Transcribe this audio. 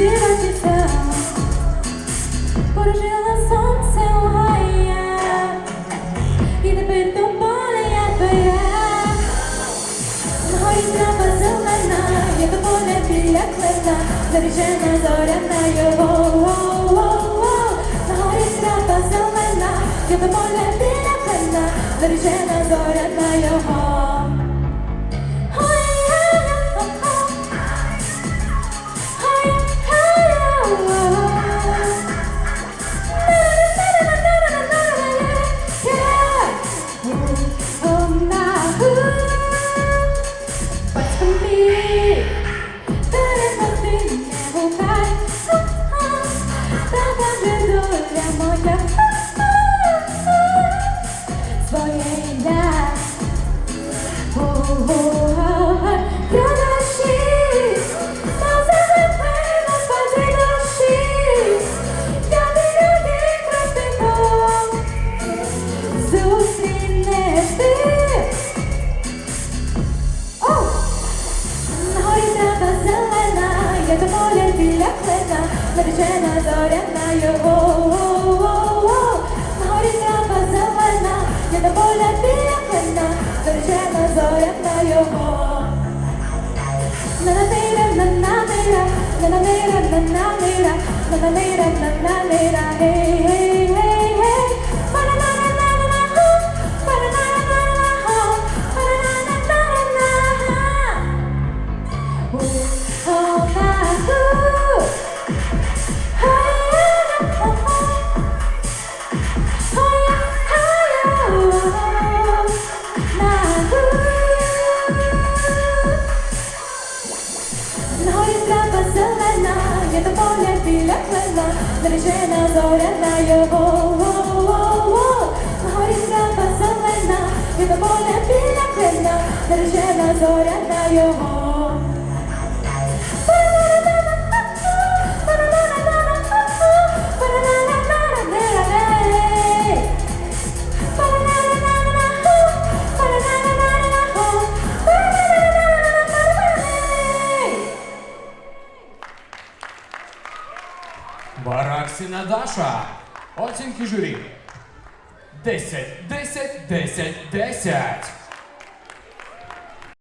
Сіра дітей порожила сонце у і тепер до поля бере. Горіть на зелена, я до поля біля клена, заріжена зоряна його. Наречена зоряна його. На горі трава зелена Я до поля біля клина Заречена зоряна його. На-на-нира, на-на-нира На-на-нира, на-на-нира На-на-нира, на-на-нира Гей, гей, гей, Наречена зоряна його На горі трава зелена і до поля біля клина. Зоря зоряна його Бараксіна Даша. Оцінки журі. 10, 10, 10, 10.